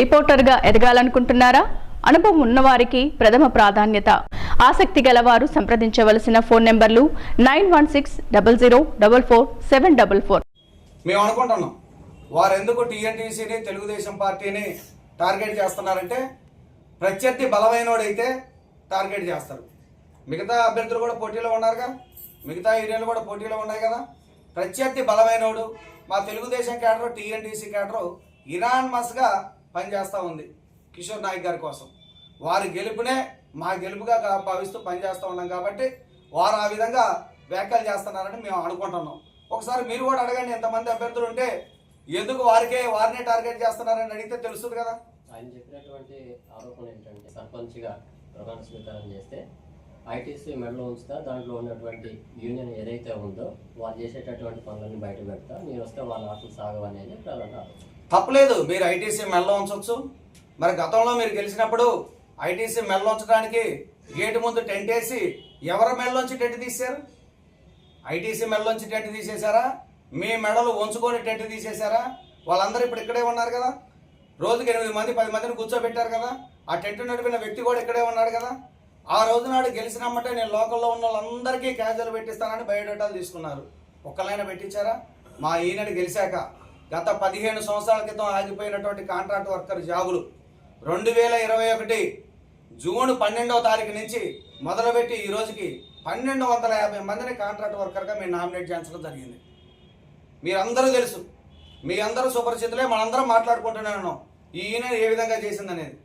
రిపోర్టర్గా ఎదగాలనుకుంటున్నారా? అనుభవం ఉన్నవారికి ప్రథమ ప్రాధాన్యత. ఆసక్తి గలవారు సంప్రదించవలసిన ఫోన్ నెంబర్లు nine one six double zero double four seven double four. మేము అనుకుంటున్నాం. వారు ఎందుకు టీఎన్టీసీని తెలుగుదేశం పార్టీని టార్గెట్ చేస్తున్నారంటే ప్రత్యర్థి బలమైనోడైతే టార్గెట్ చేస్తారు. మిగతా అభ్యర్థులు కూడా పోటీలో ఉన్నారుగా. మిగతా ఏరియాలు కూడా పోటీలో ఉన్నాయి కదా. ప్రత్యర్థి బలమైనోడు. మా తెలుగుదేశం క్యాడరు టీఎన్టీసీ క్యాడరు ఇనాన్మస్గా పనిచేస్తూ ఉంది కిషోర్ నాయక్ గారి కోసం. వారి గెలుపునే మా గెలుపుగా భావిస్తూ పనిచేస్తూ ఉన్నాం కాబట్టి వారు ఆ విధంగా వ్యాఖ్యలు చేస్తున్నారని మేము అనుకుంటున్నాం. ఒకసారి మీరు కూడా అడగండి ఎంతమంది అభ్యర్థులు ఉంటే ఎందుకు వారికే వారినే టార్గెట్ చేస్తున్నారని అడిగితే తెలుస్తుంది కదా. ఆయన చెప్పినటువంటి ఆరోపణ ఏంటంటే సర్పంచ్గా ప్రమాణ స్వీకారం చేస్తే ఐటీసీ మెడలో ఉంచుతా దాంట్లో ఉన్నటువంటి యూనియన్ ఏదైతే ఉందో వాళ్ళు చేసేటటువంటి పనులన్నీ బయట పెడతా. మీరు వస్తే వాళ్ళ ఆటలు సాగవనేది ప్రధాన తప్పలేదు మీరు ఐటీసీ మెడలో ఉంచవచ్చు మరి గతంలో మీరు గెలిచినప్పుడు ఐటీసీ మెడలో ఉంచడానికి గేటు ముందు టెంట్ వేసి ఎవరి మెడలోంచి టెంట్ తీశారు? ఐటీసీ మెడలోంచి టెంట్ తీసేశారా? మీ మెడలు ఉంచుకొని టెంట్ తీసేశారా? వాళ్ళందరూ ఇప్పుడు ఇక్కడే ఉన్నారు కదా. రోజుకి ఎనిమిది మంది పది మందిని కూర్చోబెట్టారు కదా. ఆ టెంట్ నడిపిన వ్యక్తి కూడా ఇక్కడే ఉన్నాడు కదా. ఆ రోజు నాడు గెలిచినమ్మంటే నేను లోకల్లో ఉన్న వాళ్ళందరికీ క్యాజువల్ పెట్టిస్తానని బయోడేటాలు తీసుకున్నారు. ఒక్కలైనా పెట్టించారా? మా ఈయనని గెలిచాక గత పదిహేను సంవత్సరాల క్రితం ఆగిపోయినటువంటి కాంట్రాక్ట్ వర్కర్ జాబులు రెండు వేల ఇరవై ఒకటి జూన్ పన్నెండవ తారీఖు నుంచి మొదలుపెట్టి ఈ రోజుకి పన్నెండు వందల యాభై మందిని కాంట్రాక్ట్ వర్కర్గా మేము నామినేట్ చేయించడం జరిగింది. మీరందరూ తెలుసు. మీ అందరూ సుపరిచితులే. మనందరం మాట్లాడుకుంటూనే ఉన్నాం. ఈ ఈయన ఏ విధంగా చేసిందనేది.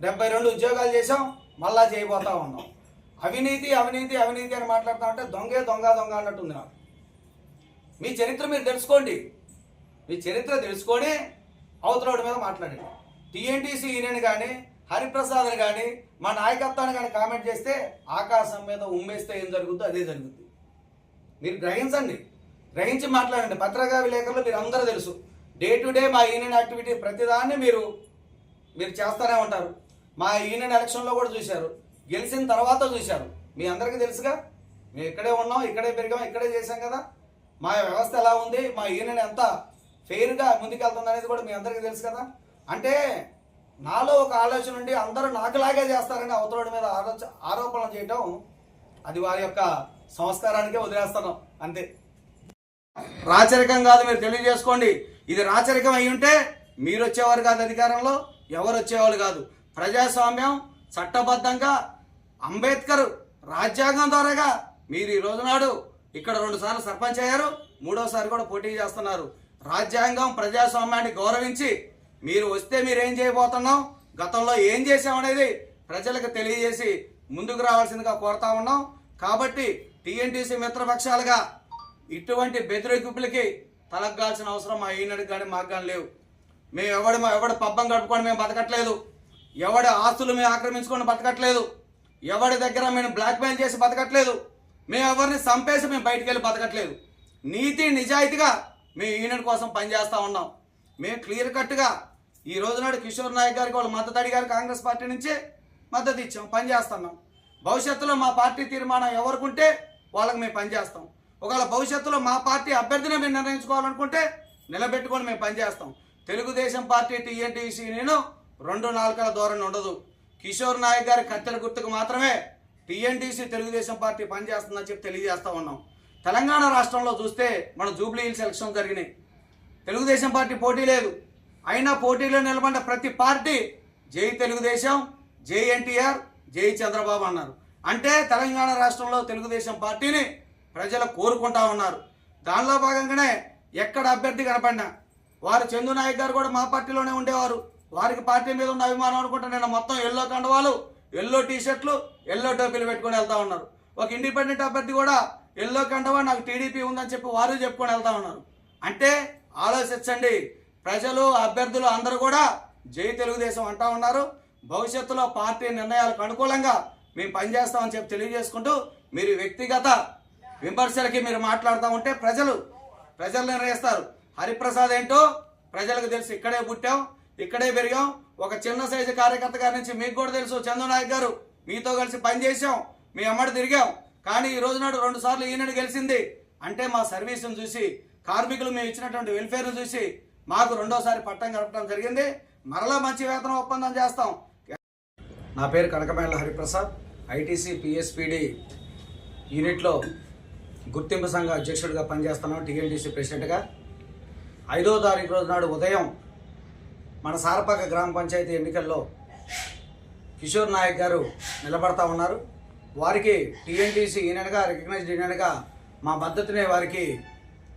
డెబ్బై రెండు ఉద్యోగాలు చేసాం మళ్ళా చేయబోతా ఉన్నాం. అవినీతి అవినీతి అవినీతి అని మాట్లాడుతా ఉంటే దొంగే దొంగ దొంగ అన్నట్టుంది నాకు. మీ చరిత్ర మీరు తెలుసుకోండి. మీ చరిత్ర తెలుసుకొని అవతలోడి మీద మాట్లాడండి. టీఎన్టీసీ ఈయనని కానీ హరిప్రసాద్ని కానీ మా నాయకత్వాన్ని కానీ కామెంట్ చేస్తే ఆకాశం మీద ఉమ్మేస్తే ఏం జరుగుతుందో అదే జరుగుద్ది. మీరు గ్రహించండి. గ్రహించి మాట్లాడండి. పత్రికా విలేకరులు మీరు అందరూ తెలుసు. డే టు డే మా యూనియన్ యాక్టివిటీ ప్రతిదాన్ని మీరు మీరు చేస్తూనే ఉంటారు. మా యూనియన్ ఎలక్షన్లో కూడా చూశారు. గెలిచిన తర్వాత చూశారు. మీ అందరికీ తెలుసుగా? మేము ఇక్కడే ఉన్నాం ఇక్కడే పెరిగాం ఇక్కడే చేశాం కదా? మా వ్యవస్థ ఎలా ఉంది? మా యూనియన్ ఎంత ఫెయిర్గా ముందుకెళ్తుంది అనేది కూడా మీ అందరికీ తెలుసు కదా? అంటే నాలో ఒక ఆలోచన ఉండి అందరూ నాకులాగే చేస్తారని అవతల మీద ఆలోచ ఆరోపణలు చేయటం అది వారి యొక్క సంస్కారానికే వదిలేస్తున్నాం. అంతే. రాచరికం కాదు మీరు తెలియజేసుకోండి. ఇది రాచరికం అయి ఉంటే మీరు వచ్చేవారు కాదు అధికారంలో ఎవరు వచ్చేవాళ్ళు కాదు. ప్రజాస్వామ్యం చట్టబద్ధంగా అంబేద్కర్ రాజ్యాంగం ద్వారాగా మీరు ఈ రోజు నాడు ఇక్కడ రెండు సార్లు సర్పంచ్ అయ్యారు మూడోసారి కూడా పోటీ చేస్తున్నారు. రాజ్యాంగం ప్రజాస్వామ్యాన్ని గౌరవించి మీరు వస్తే మీరు ఏం చేయబోతున్నాం? గతంలో ఏం చేసామనేది ప్రజలకు తెలియజేసి ముందుకు రావాల్సిందిగా కోరుతా ఉన్నాం. కాబట్టి టీఎన్టీసీ మిత్రపక్షాలుగా ఇటువంటి బెదిరింపులకి తలగ్గాల్సిన అవసరం మా ఈనడికి కానీ మాకు కానీ లేవు. మేము ఎవడు ఎవడు పబ్బం గడుపుకొని మేము బతకట్లేదు. ఎవడి ఆస్తులు మేము ఆక్రమించుకొని బతకట్లేదు? ఎవడి దగ్గర మేము బ్లాక్మెయిల్ చేసి బతకట్లేదు? మేము ఎవరిని చంపేసి మేము బయటికి వెళ్ళి బతకట్లేదు? నీతి నిజాయితీగా మేము యూనియన్ కోసం పనిచేస్తూ ఉన్నాం. మేము క్లియర్ కట్గా ఈ రోజు నాడు కిషోర్ నాయక్ గారికి వాళ్ళు మద్దతు అడిగారు కాంగ్రెస్ పార్టీ నుంచి మద్దతు ఇచ్చాం పనిచేస్తున్నాం. భవిష్యత్తులో మా పార్టీ తీర్మానం ఎవరికుంటే వాళ్ళకి మేము పనిచేస్తాం. ఒకవేళ భవిష్యత్తులో మా పార్టీ అభ్యర్థిని మేము నిర్ణయించుకోవాలనుకుంటే నిలబెట్టుకొని మేము పనిచేస్తాం. తెలుగుదేశం పార్టీ టీఎన్టీసీ నేను రెండు నాలుకల ధోరణి ఉండదు. కిషోర్ నాయక్ గారి కత్తెల గుర్తుకు మాత్రమే టీఎన్టీసీ తెలుగుదేశం పార్టీ పనిచేస్తుందని చెప్పి తెలియజేస్తూ ఉన్నాం. తెలంగాణ రాష్ట్రంలో చూస్తే మన జూబ్లీ హిల్స్ ఎలక్షన్ జరిగినాయి. తెలుగుదేశం పార్టీ పోటీ లేదు. అయినా పోటీలో నిలబడ్డ ప్రతి పార్టీ జై తెలుగుదేశం జై ఎన్టీఆర్ జై చంద్రబాబు అన్నారు. అంటే తెలంగాణ రాష్ట్రంలో తెలుగుదేశం పార్టీని ప్రజలు కోరుకుంటా ఉన్నారు. దానిలో భాగంగానే ఎక్కడ అభ్యర్థి కనపడినా వారు చందు నాయక్ గారు కూడా మా పార్టీలోనే ఉండేవారు. వారికి పార్టీ మీద ఉన్న అభిమానం అనుకుంటే నేను మొత్తం ఎల్లో కండవాలు ఎల్లో టీషర్ట్లు ఎల్లో టోపీలు పెట్టుకొని వెళ్తా ఉన్నారు. ఒక ఇండిపెండెంట్ అభ్యర్థి కూడా ఎల్లో కండవా నాకు టీడీపీ ఉందని చెప్పి వారు చెప్పుకొని వెళ్తా ఉన్నారు. అంటే ఆలోచించండి. ప్రజలు అభ్యర్థులు అందరూ కూడా జై తెలుగుదేశం అంటా ఉన్నారు. భవిష్యత్తులో పార్టీ నిర్ణయాలకు అనుకూలంగా మేము పనిచేస్తామని చెప్పి తెలియజేసుకుంటూ మీరు వ్యక్తిగత విమర్శలకి మీరు మాట్లాడుతూ ఉంటే ప్రజలు ప్రజలు నిర్ణయిస్తారు. హరిప్రసాద్ ఏంటో ప్రజలకు తెలిసి ఇక్కడే పుట్టాం. ఇక్కడే పెరిగాం. ఒక చిన్న సైజు కార్యకర్త గారి నుంచి మీకు కూడా తెలుసు చంద్రనాయక్ గారు. మీతో కలిసి పనిచేసాం మీ అమ్మడి తిరిగాం. కానీ ఈ రోజు నాడు రెండు సార్లు ఈనాడు గెలిచింది. అంటే మా సర్వీస్ను చూసి కార్మికులు మేము ఇచ్చినటువంటి వెల్ఫేర్ను చూసి మాకు రెండోసారి పట్టం కలపడం జరిగింది. మరలా మంచి వేతన ఒప్పందం చేస్తాం. నా పేరు కనకమేళ్ళ హరిప్రసాద్. ఐటీసీ పిఎస్పిడి యూనిట్లో గుర్తింపు సంఘ అధ్యక్షుడిగా పనిచేస్తున్నాం టీఎన్టీసీ ప్రెసిడెంట్గా. ఐదో తారీఖు రోజు నాడు ఉదయం మన సారపాక గ్రామ పంచాయతీ ఎన్నికల్లో కిషోర్ నాయక్ గారు నిలబడతా ఉన్నారు. వారికి టీఎన్టీసీ యూనియన్గా రికగ్నైజ్డ్ యూనియన్గా మా మద్దతునే వారికి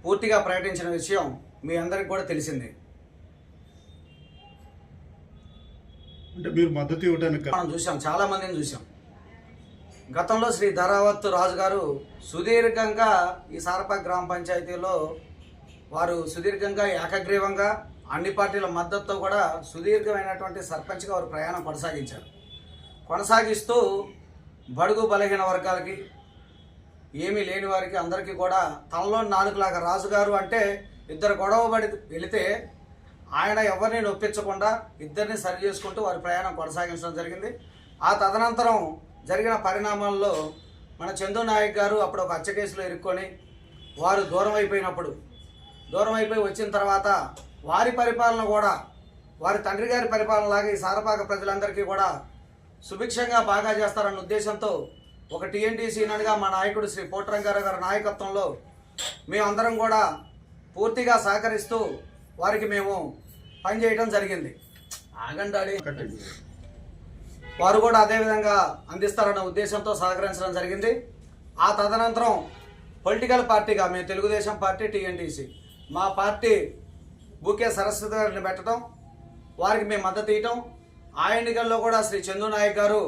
పూర్తిగా ప్రకటించిన విషయం మీ అందరికీ కూడా తెలిసిందే. అంటే మీరు మద్దతు ఇవ్వడానికి మనం చూసాం చాలా మందిని చూసాం గతంలో శ్రీ ధరావత్ రాజు గారు సుదీర్ఘంగా ఈ సారపాక గ్రామ పంచాయతీలో వారు సుదీర్ఘంగా ఏకగ్రీవంగా అన్ని పార్టీల మద్దతుతో కూడా సుదీర్ఘమైనటువంటి సర్పంచ్గా వారు ప్రయాణం కొనసాగించారు. కొనసాగిస్తూ బడుగు బలహీన వర్గాలకి ఏమీ లేని వారికి అందరికీ కూడా తనలో నాలుగులాగా రాజుగారు అంటే ఇద్దరు గొడవ పడి వెళితే ఆయన ఎవరిని నొప్పించకుండా ఇద్దరిని సరి చేసుకుంటూ వారి ప్రయాణం కొనసాగించడం జరిగింది. ఆ తదనంతరం జరిగిన పరిణామాల్లో మన చందు నాయక్ గారు అప్పుడు ఒక హత్య కేసులో ఇరుక్కొని వారు దూరం అయిపోయినప్పుడు దూరం అయిపోయి వచ్చిన తర్వాత వారి పరిపాలన కూడా వారి తండ్రి గారి పరిపాలనలాగా ఈ సారపాక ప్రజలందరికీ కూడా సుభిక్షంగా బాగా చేస్తారన్న ఉద్దేశంతో ఒక టీఎన్టీసీ యూనియన్గా మా నాయకుడు శ్రీ పోటరంగారావు గారి నాయకత్వంలో మేమందరం కూడా పూర్తిగా సహకరిస్తూ వారికి మేము పనిచేయడం జరిగింది. ఆగండాడి వారు కూడా అదేవిధంగా అందిస్తారన్న ఉద్దేశంతో సహకరించడం జరిగింది. ఆ తదనంతరం పొలిటికల్ పార్టీగా మేము తెలుగుదేశం పార్టీ టీఎన్టీసీ మా పార్టీ బూకే సరస్వతి గారిని పెట్టడం వారికి మేము మద్దతు ఇవ్వటం ఆ ఎన్నికల్లో కూడా శ్రీ చందు నాయక్ గారు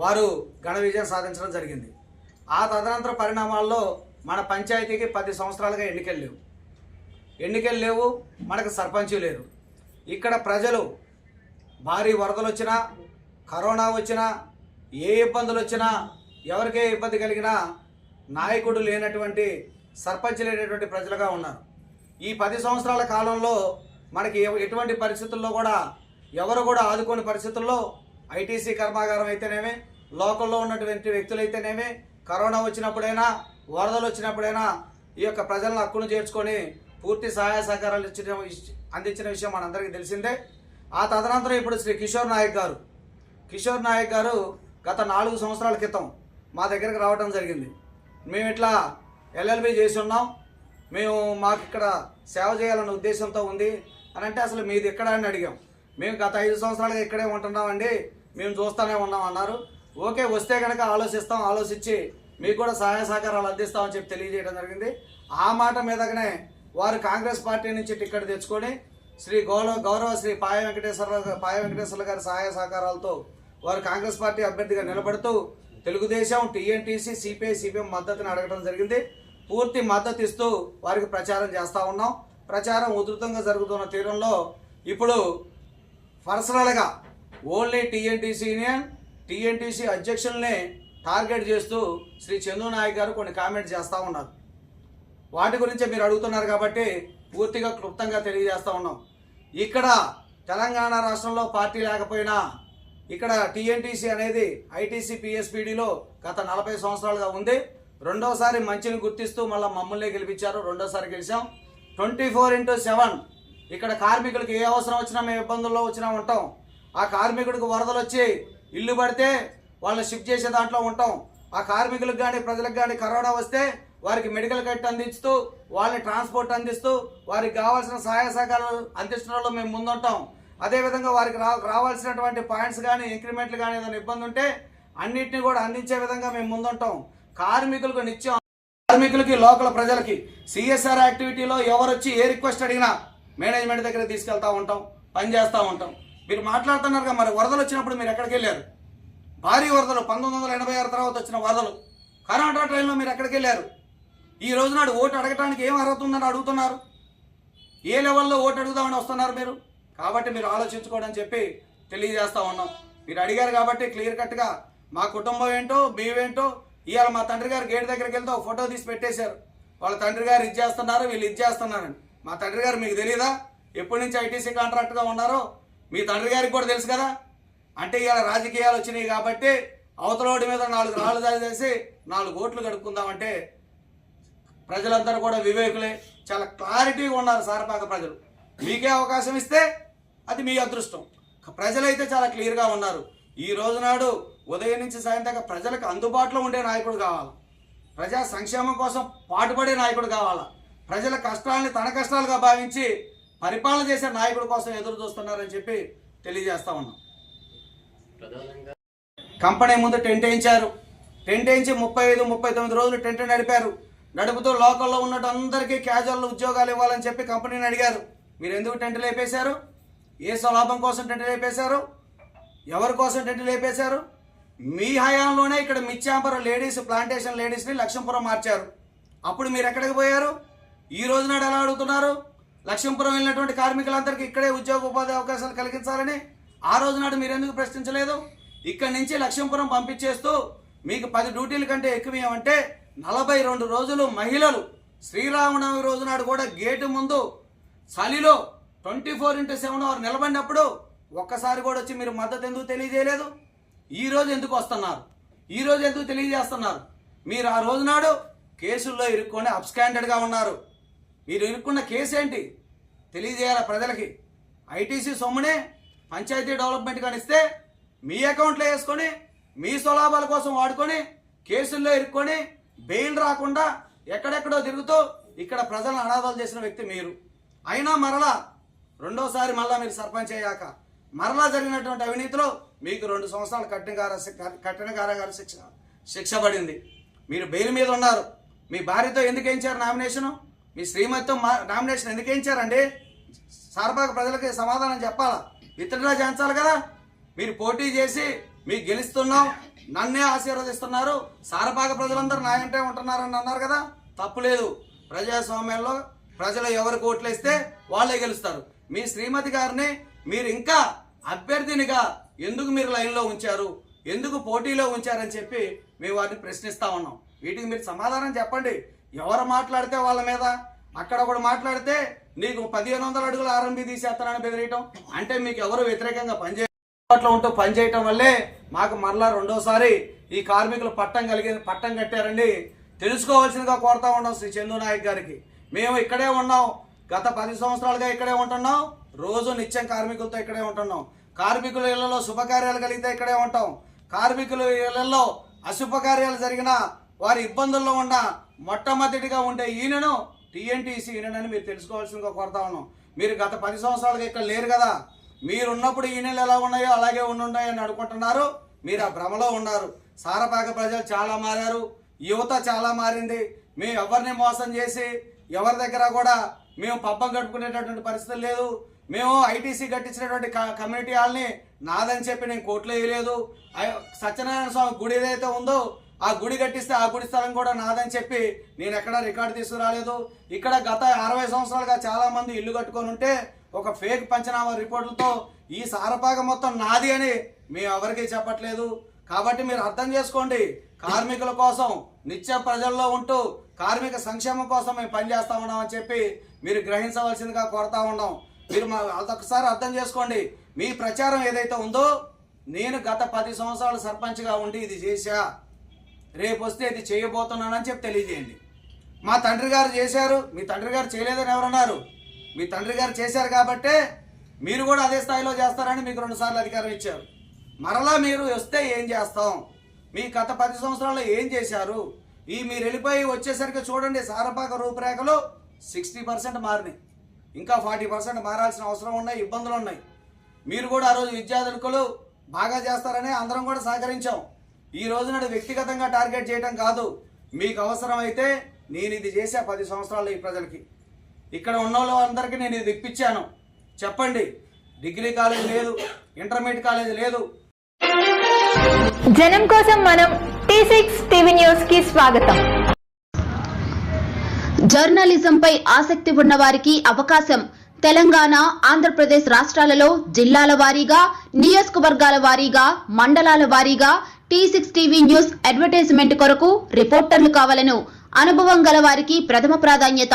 వారు ఘన విజయం సాధించడం జరిగింది. ఆ తదనంతర పరిణామాల్లో మన పంచాయతీకి పది సంవత్సరాలుగా ఎన్నికలు లేవు. ఎన్నికలు లేవు మనకు సర్పంచ్ లేరు. ఇక్కడ ప్రజలు భారీ వరదలు వచ్చినా కరోనా వచ్చినా ఏ ఇబ్బందులు వచ్చినా ఎవరికే ఇబ్బంది కలిగినా నాయకుడు లేనటువంటి సర్పంచ్ లేనటువంటి ప్రజలుగా ఉన్నారు. ఈ పది సంవత్సరాల కాలంలో మనకి ఎటువంటి పరిస్థితుల్లో కూడా ఎవరు కూడా ఆదుకోని పరిస్థితుల్లో ఐటీసీ కర్మాగారం అయితేనేమి లోకల్లో ఉన్నటువంటి వ్యక్తులైతేనేమి కరోనా వచ్చినప్పుడైనా వరదలు వచ్చినప్పుడైనా ఈ యొక్క ప్రజలను హక్కును చేర్చుకొని పూర్తి సహాయ సహకారాలు ఇచ్చిన అందించిన విషయం మనందరికీ తెలిసిందే. ఆ తదనంతరం ఇప్పుడు శ్రీ కిషోర్ నాయక్ గారు కిషోర్ నాయక్ గారు గత నాలుగు సంవత్సరాల క్రితం మా దగ్గరకు రావడం జరిగింది. మేము ఇట్లా ఎల్ఎల్బి చేసి ఉన్నాం. మేము మాకు ఇక్కడ సేవ చేయాలన్న ఉద్దేశంతో ఉంది. అని అంటే అసలు మీది ఎక్కడ అని అడిగాం. మేము గత ఐదు సంవత్సరాలుగా ఇక్కడే ఉంటున్నామండి. మేము చూస్తూనే ఉన్నాం అన్నారు. ఓకే వస్తే కనుక ఆలోచిస్తాం ఆలోచించి మీకు కూడా సహాయ సహకారాలు అందిస్తామని చెప్పి తెలియజేయడం జరిగింది. ఆ మాట మీదగానే వారు కాంగ్రెస్ పార్టీ నుంచి టిక్కెట్ తెచ్చుకొని శ్రీ గౌరవ గౌరవ శ్రీ పాయ వెంకటేశ్వర పాయ వెంకటేశ్వర గారి సహాయ సహకారాలతో వారు కాంగ్రెస్ పార్టీ అభ్యర్థిగా నిలబడుతూ తెలుగుదేశం టీఎన్టీసీ సిపిఐ సిపిఎం మద్దతుని అడగడం జరిగింది. పూర్తి మద్దతు ఇస్తూ వారికి ప్రచారం చేస్తూ ఉన్నాం. ప్రచారం ఉధృతంగా జరుగుతున్న తీరంలో ఇప్పుడు పర్సనల్గా ఓన్లీ టీఎన్టీసీ యూనియన్ టీఎన్టీసీ అధ్యక్షుల్ని టార్గెట్ చేస్తూ శ్రీ చందు నాయక్ గారు కొన్ని కామెంట్స్ చేస్తూ ఉన్నారు. వాటి గురించి మీరు అడుగుతున్నారు కాబట్టి పూర్తిగా క్లుప్తంగా తెలియజేస్తూ ఉన్నాం. ఇక్కడ తెలంగాణ రాష్ట్రంలో పార్టీ లేకపోయినా ఇక్కడ టీఎన్టీసీ అనేది ఐటీసీ పిఎస్పీడీలో గత నలభై సంవత్సరాలుగా ఉంది. రెండోసారి మంచిని గుర్తిస్తూ మళ్ళీ మమ్మల్ని గెలిపించారు. రెండోసారి గెలిచాం. Twenty four into seven. ఇక్కడ కార్మికులకు ఏ అవసరం వచ్చినా మేము ఇబ్బందుల్లో వచ్చినా ఉంటాం. ఆ కార్మికుడికి వరదలు వచ్చి ఇల్లు పడితే వాళ్ళని షిఫ్ట్ చేసే దాంట్లో ఉంటాం. ఆ కార్మికులకు కానీ ప్రజలకు కానీ కరోనా వస్తే వారికి మెడికల్ కిట్ అందిస్తూ వాళ్ళని ట్రాన్స్పోర్ట్ అందిస్తూ వారికి కావాల్సిన సహాయ సహకారాలు అందించడంలో మేము ముందుంటాం. అదేవిధంగా వారికి రా రావాల్సినటువంటి పాయింట్స్ కానీ ఇంక్రిమెంట్లు కానీ ఏదైనా ఇబ్బంది ఉంటే అన్నింటినీ కూడా అందించే విధంగా మేము ముందుంటాం. కార్మికులకు నిత్యం కార్మికులకి లోకల్ ప్రజలకి సిఎస్ఆర్ యాక్టివిటీలో ఎవరు వచ్చి ఏ రిక్వెస్ట్ అడిగినా మేనేజ్మెంట్ దగ్గర తీసుకెళ్తా ఉంటాం పని చేస్తూ ఉంటాం. మీరు మాట్లాడుతున్నారుగా మరి వరదలు వచ్చినప్పుడు మీరు ఎక్కడికి వెళ్ళారు? భారీ వరదలు పంతొమ్మిది వందల ఎనభై ఆరు తర్వాత వచ్చిన వరదలు. కర్ణాటక ట్రైన్లో మీరు ఎక్కడికి వెళ్ళారు? ఈ రోజు నాడు ఓటు అడగటానికి ఏం అర్హత ఉందని అడుగుతున్నారు? ఏ లెవెల్లో ఓటు అడుగుదామని వస్తున్నారు మీరు? కాబట్టి మీరు ఆలోచించుకోవడం చెప్పి తెలియజేస్తూ ఉన్నాం. మీరు అడిగారు కాబట్టి క్లియర్ కట్గా మా కుటుంబం ఏంటో మేమేంటో ఇవాళ మా తండ్రి గారు గేట్ దగ్గరికి వెళ్తే ఒక ఫోటో తీసి పెట్టేశారు. వాళ్ళ తండ్రి గారు ఇది చేస్తున్నారు వీళ్ళు ఇది చేస్తున్నారని. మా తండ్రి గారు మీకు తెలియదా ఎప్పటి నుంచి ఐటీసీ కాంట్రాక్ట్గా ఉన్నారో? మీ తండ్రి గారికి కూడా తెలుసు కదా? అంటే ఇవాళ రాజకీయాలు వచ్చినాయి కాబట్టి అవతలోడి మీద నాలుగు రాళ్ళు దాడి చేసి నాలుగు ఓట్లు కడుక్కుందామంటే ప్రజలందరూ కూడా వివేకులే. చాలా క్లారిటీగా ఉన్నారు సారపాక ప్రజలు. మీకే అవకాశం ఇస్తే అది మీ అదృష్టం. ప్రజలైతే చాలా క్లియర్గా ఉన్నారు. ఈ రోజు నాడు ఉదయం నుంచి సాయంత్రం ప్రజలకు అందుబాటులో ఉండే నాయకుడు కావాలి? ప్రజా సంక్షేమం కోసం పాటుపడే నాయకుడు కావాలా? ప్రజల కష్టాలని తన కష్టాలుగా భావించి పరిపాలన చేసే నాయకుడి కోసం ఎదురు చూస్తున్నారని చెప్పి తెలియజేస్తా ఉన్నాం. కంపెనీ ముందు టెంట్ వేయించారు. టెంట్ వేయించి ముప్పై ఐదు ముప్పై తొమ్మిది రోజులు టెంట్ నడిపారు. నడుపుతూ లోకల్లో ఉన్నట్టు అందరికీ క్యాజువల్ ఉద్యోగాలు ఇవ్వాలని చెప్పి కంపెనీని అడిగారు. మీరు ఎందుకు టెంట్ లేపేశారు? ఏ స్వలాభం కోసం టెంట్ లేపేశారు? ఎవరి కోసం టెంట్ లేపేశారు? మీ హయాంలోనే ఇక్కడ మిచ్చాంపురం లేడీస్ ప్లాంటేషన్ లేడీస్ని లక్ష్మీపురం మార్చారు. అప్పుడు మీరు ఎక్కడికి పోయారు? ఈ రోజు నాడు ఎలా అడుగుతున్నారు? లక్ష్మీపురం వెళ్ళినటువంటి కార్మికులందరికీ ఇక్కడే ఉద్యోగ ఉపాధి అవకాశాలు కలిగించాలని ఆ రోజు నాడు మీరు ఎందుకు ప్రశ్నించలేదు? ఇక్కడి నుంచి లక్ష్మీపురం పంపించేస్తూ మీకు పది డ్యూటీల కంటే ఎక్కువ ఏమంటే నలభై రెండు రోజులు మహిళలు శ్రీరామనవమి రోజు నాడు కూడా గేటు ముందు చలిలో twenty four into seven hour నిలబడినప్పుడు ఒక్కసారి కూడా వచ్చి మీరు మద్దతు ఎందుకు తెలియజేయలేదు? ఈ రోజు ఎందుకు వస్తున్నారు? ఈ రోజు ఎందుకు తెలియజేస్తున్నారు? మీరు ఆ రోజు నాడు కేసుల్లో ఇరుక్కొని అబ్స్కాండెడ్గా ఉన్నారు. మీరు ఇరుక్కున్న కేసు ఏంటి తెలియజేయాలి ప్రజలకి. ఐటీసీ సొమ్మునే పంచాయతీ డెవలప్మెంట్ కానిస్తే మీ అకౌంట్లో వేసుకొని మీ స్వలాభాల కోసం వాడుకొని కేసుల్లో ఇరుక్కొని బెయిల్ రాకుండా ఎక్కడెక్కడో తిరుగుతూ ఇక్కడ ప్రజలను అనాథాలు చేసిన వ్యక్తి మీరు. అయినా మరలా రెండోసారి మళ్ళా మీరు సర్పంచ్ అయ్యాక మరలా జరిగినటువంటి అవినీతిలో మీకు రెండు సంవత్సరాలు కఠినకార కఠిన కారాగార శిక్ష శిక్ష పడింది. మీరు బెయిల్ మీద ఉన్నారు. మీ భార్యతో ఎందుకు వేయించారు నామినేషను? మీ శ్రీమతితో మా- నామినేషన్ ఎందుకు వేయించారండి సార్బాగ్ ప్రజలకి సమాధానం చెప్పాలా? ఇతరులా చేయించాలి కదా. మీరు పోటీ చేసి మీకు గెలుస్తున్నాం. నన్నే ఆశీర్వదిస్తున్నారు. సారపాక ప్రజలందరూ నా వెంటే ఉంటున్నారని అన్నారు కదా. తప్పులేదు ప్రజాస్వామ్యంలో ప్రజలు ఎవరికి ఓట్లేస్తే వాళ్ళే గెలుస్తారు. మీ శ్రీమతి గారిని మీరు ఇంకా అభ్యర్థినిగా ఎందుకు మీరు లైన్లో ఉంచారు? ఎందుకు పోటీలో ఉంచారని చెప్పి మేము వారిని ప్రశ్నిస్తా ఉన్నాం. వీటికి మీరు సమాధానం చెప్పండి. ఎవరు మాట్లాడితే వాళ్ళ మీద? అక్కడ ఒకడు మాట్లాడితే నీకు పదిహేను వందల అడుగులు ఆర్ఎంబి తీసేస్తానని బెదిరియటం? అంటే మీకు ఎవరు వ్యతిరేకంగా పనిచే అందుబాటులో ఉంటూ పనిచేయటం వల్లే మాకు మరలా రెండోసారి ఈ కార్మికులు పట్టం కలిగి పట్టం కట్టారండి. తెలుసుకోవాల్సిందిగా కోరుతా ఉన్నాం శ్రీ చందు నాయక్ గారికి. మేము ఇక్కడే ఉన్నాం. గత పది సంవత్సరాలుగా ఇక్కడే ఉంటున్నాం. రోజు నిత్యం కార్మికులతో ఇక్కడే ఉంటున్నాం. కార్మికుల ఇళ్ళలో శుభకార్యాలు కలిగితే ఇక్కడే ఉంటాం. కార్మికుల ఇళ్ళలో అశుభకార్యాలు జరిగిన వారి ఇబ్బందుల్లో ఉన్న మొట్టమొదటిగా ఉండే ఈయనను టీఎన్టీసీ ఈయనని మీరు తెలుసుకోవాల్సిందిగా కోరుతా ఉన్నాం. మీరు గత పది సంవత్సరాలుగా ఇక్కడ లేరు కదా. మీరున్నప్పుడు ఈయనలు ఎలా ఉన్నాయో అలాగే ఉండున్నాయని అనుకుంటున్నారు. మీరు ఆ భ్రమలో ఉన్నారు. సారపాక ప్రజలు చాలా మారారు. యువత చాలా మారింది. మేము ఎవరిని మోసం చేసి ఎవరి దగ్గర కూడా మేము పబ్బం కట్టుకునేటటువంటి పరిస్థితి లేదు. మేము ఐటీసీ కట్టించినటువంటి కమ్యూనిటీ హాల్ని నాదని చెప్పి నేను కోర్టులో వేయలేదు. సత్యనారాయణ స్వామి గుడి ఏదైతే ఉందో ఆ గుడి కట్టిస్తే ఆ గుడి స్థలం కూడా నాదని చెప్పి నేను ఎక్కడ రికార్డు తీసుకురాలేదు. ఇక్కడ గత అరవై సంవత్సరాలుగా చాలా మంది ఇల్లు కట్టుకొని ఉంటే ఒక ఫేక్ పంచనామా రిపోర్టులతో ఈ సారపాగ మొత్తం నాది అని మేము ఎవరికీ చెప్పట్లేదు. కాబట్టి మీరు అర్థం చేసుకోండి. కార్మికుల కోసం నిత్య ప్రజల్లో ఉంటూ కార్మిక సంక్షేమం కోసం మేము పనిచేస్తా ఉన్నామని చెప్పి మీరు గ్రహించవలసిందిగా కోరుతా ఉన్నాం. మీరు మా అదొకసారి అర్థం చేసుకోండి. మీ ప్రచారం ఏదైతే ఉందో నేను గత పది సంవత్సరాలు సర్పంచ్గా ఉండి ఇది చేశా. రేపు వస్తే ఇది చేయబోతున్నానని చెప్పి తెలియజేయండి. మా తండ్రి గారు చేశారు. మీ తండ్రి గారు చేయలేదని ఎవరన్నారు? మీ తండ్రి గారు చేశారు కాబట్టే మీరు కూడా అదే స్థాయిలో చేస్తారని మీకు రెండుసార్లు అధికారం ఇచ్చారు. మరలా మీరు వస్తే ఏం చేస్తాం? మీ గత పది సంవత్సరాల్లో ఏం చేశారు? ఈ మీరు వెళ్ళిపోయి వచ్చేసరికి చూడండి సారపాక రూపురేఖలు సిక్స్టీ పర్సెంట్ మారినాయి. ఇంకా ఫార్టీ పర్సెంట్ మారాల్సిన అవసరం ఉన్నాయి ఇబ్బందులు ఉన్నాయి. మీరు కూడా ఆ రోజు విద్యార్థులు బాగా చేస్తారని అందరం కూడా సహకరించాం. ఈ రోజు నాడు వ్యక్తిగతంగా టార్గెట్ చేయడం కాదు. మీకు అవసరమైతే నేను ఇది చేసా పది సంవత్సరాలు ఈ ప్రజలకి. ఇక్కడ ఉన్న వాళ్ళందరికీ నేను ఇది ఇప్పించాను. చెప్పండి డిగ్రీ కాలేజ్ లేదు ఇంటర్మీడియట్ కాలేజ్ లేదు. జనం కోసం మనం టీ సిక్స్ టీవీ న్యూస్కి స్వాగతం. జర్నలిజంపై ఆసక్తి ఉన్న వారికి అవకాశం. తెలంగాణ ఆంధ్రప్రదేశ్ రాష్ట్రాలలో జిల్లాల వారీగా నియోజకవర్గాల వారీగా మండలాల వారీగా T six TV news advertisement కొరకు రిపోర్టర్లు కావాలను. అనుభవం గల వారికి ప్రథమ ప్రాధాన్యత.